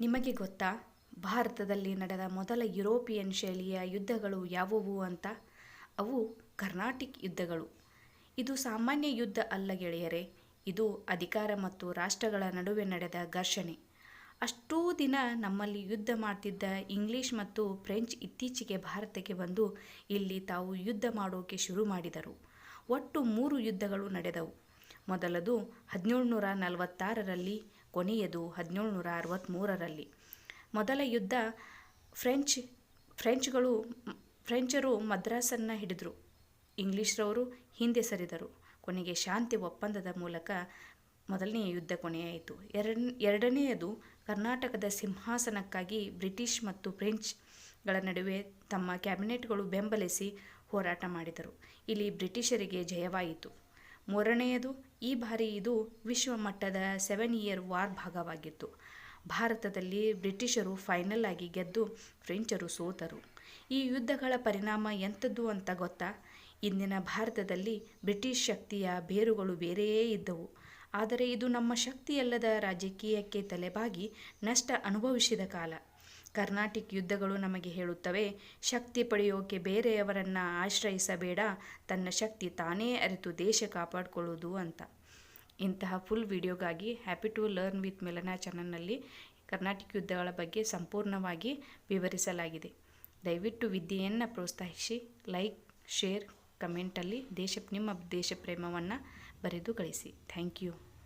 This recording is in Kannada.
ನಿಮಗೆ ಗೊತ್ತಾ, ಭಾರತದಲ್ಲಿ ನಡೆದ ಮೊದಲ ಯುರೋಪಿಯನ್ ಶೈಲಿಯ ಯುದ್ಧಗಳು ಯಾವುವು ಅಂತ? ಅವು ಕರ್ನಾಟಿಕ್ ಯುದ್ಧಗಳು. ಇದು ಸಾಮಾನ್ಯ ಯುದ್ಧ ಅಲ್ಲ ಗೆಳೆಯರೇ, ಇದು ಅಧಿಕಾರ ಮತ್ತು ರಾಷ್ಟ್ರಗಳ ನಡುವೆ ನಡೆದ ಘರ್ಷಣೆ. ಅಷ್ಟೂ ದಿನ ನಮ್ಮಲ್ಲಿ ಯುದ್ಧ ಮಾಡ್ತಿದ್ದ ಇಂಗ್ಲಿಷ್ ಮತ್ತು ಫ್ರೆಂಚ್ ಇತ್ತೀಚೆಗೆ ಭಾರತಕ್ಕೆ ಬಂದು ಇಲ್ಲಿ ತಾವು ಯುದ್ಧ ಮಾಡೋಕೆ ಶುರು ಮಾಡಿದರು. ಒಟ್ಟು ಮೂರು ಯುದ್ಧಗಳು ನಡೆದವು. ಮೊದಲದು ಹದಿನೇಳು ನೂರ ನಲವತ್ತಾರರಲ್ಲಿ ಕೊನೆಯದು ಹದಿನೇಳುನೂರ ಅರವತ್ತ್ಮೂರರಲ್ಲಿ ಮೊದಲ ಯುದ್ಧ ಫ್ರೆಂಚ್, ಫ್ರೆಂಚ್ಗಳು, ಫ್ರೆಂಚರು ಮದ್ರಾಸನ್ನು ಹಿಡಿದರು. ಇಂಗ್ಲೀಷ್ರವರು ಹಿಂದೆ ಸರಿದರು. ಕೊನೆಗೆ ಶಾಂತಿ ಒಪ್ಪಂದದ ಮೂಲಕ ಮೊದಲನೆಯ ಯುದ್ಧ ಕೊನೆಯಾಯಿತು. ಎರಡ್, ಎರಡನೆಯದು ಕರ್ನಾಟಕದ ಸಿಂಹಾಸನಕ್ಕಾಗಿ ಬ್ರಿಟಿಷ್ ಮತ್ತು ಫ್ರೆಂಚ್ಗಳ ನಡುವೆ ತಮ್ಮ ಕ್ಯಾಬಿನೆಟ್ಗಳು ಬೆಂಬಲಿಸಿ ಹೋರಾಟ ಮಾಡಿದರು. ಇಲ್ಲಿ ಬ್ರಿಟಿಷರಿಗೆ ಜಯವಾಯಿತು. ಮೂರನೆಯದು, ಈ ಬಾರಿ ಇದು ವಿಶ್ವಮಟ್ಟದ ಸೆವೆನ್ ಇಯರ್ ವಾರ್ ಭಾಗವಾಗಿತ್ತು. ಭಾರತದಲ್ಲಿ ಬ್ರಿಟಿಷರು ಫೈನಲ್ ಆಗಿ ಗೆದ್ದು ಫ್ರೆಂಚರು ಸೋತರು. ಈ ಯುದ್ಧಗಳ ಪರಿಣಾಮ ಎಂಥದ್ದು ಅಂತ ಗೊತ್ತಾ? ಇಂದಿನ ಭಾರತದಲ್ಲಿ ಬ್ರಿಟಿಷ್ ಶಕ್ತಿಯ ಬೇರುಗಳು ಬೇರೆಯೇ ಇದ್ದವು. ಆದರೆ ಇದು ನಮ್ಮ ಶಕ್ತಿಯಲ್ಲದ ರಾಜಕೀಯಕ್ಕೆ ತಲೆಬಾಗಿ ನಷ್ಟ ಅನುಭವಿಸಿದ ಕಾಲ. ಕರ್ನಾಟಿಕ್ ಯುದ್ಧಗಳು ನಮಗೆ ಹೇಳುತ್ತವೆ. ಶಕ್ತಿ ಪಡೆಯೋಕೆ ಬೇರೆಯವರನ್ನು ಆಶ್ರಯಿಸಬೇಡ. ತನ್ನ ಶಕ್ತಿ ತಾನೇ ಅರಿತು ದೇಶ ಕಾಪಾಡಿಕೊಳ್ಳೋದು ಅಂತ. ಇಂತಹ ಫುಲ್ ವಿಡಿಯೋಗಾಗಿ ಹ್ಯಾಪಿ ಟು ಲರ್ನ್ ವಿತ್ ಮೆಲನಾ ಚಾನಲ್ನಲ್ಲಿ ಕರ್ನಾಟಕ ಯುದ್ಧಗಳ ಬಗ್ಗೆ ಸಂಪೂರ್ಣವಾಗಿ ವಿವರಿಸಲಾಗಿದೆ. ದಯವಿಟ್ಟು ವಿದ್ಯೆಯನ್ನು ಪ್ರೋತ್ಸಾಹಿಸಿ. ಲೈಕ್ ಶೇರ್ ಕಮೆಂಟಲ್ಲಿ ದೇಶ, ನಿಮ್ಮ ದೇಶ ಪ್ರೇಮವನ್ನು ಬರೆದು ಕಳಿಸಿ. Thank you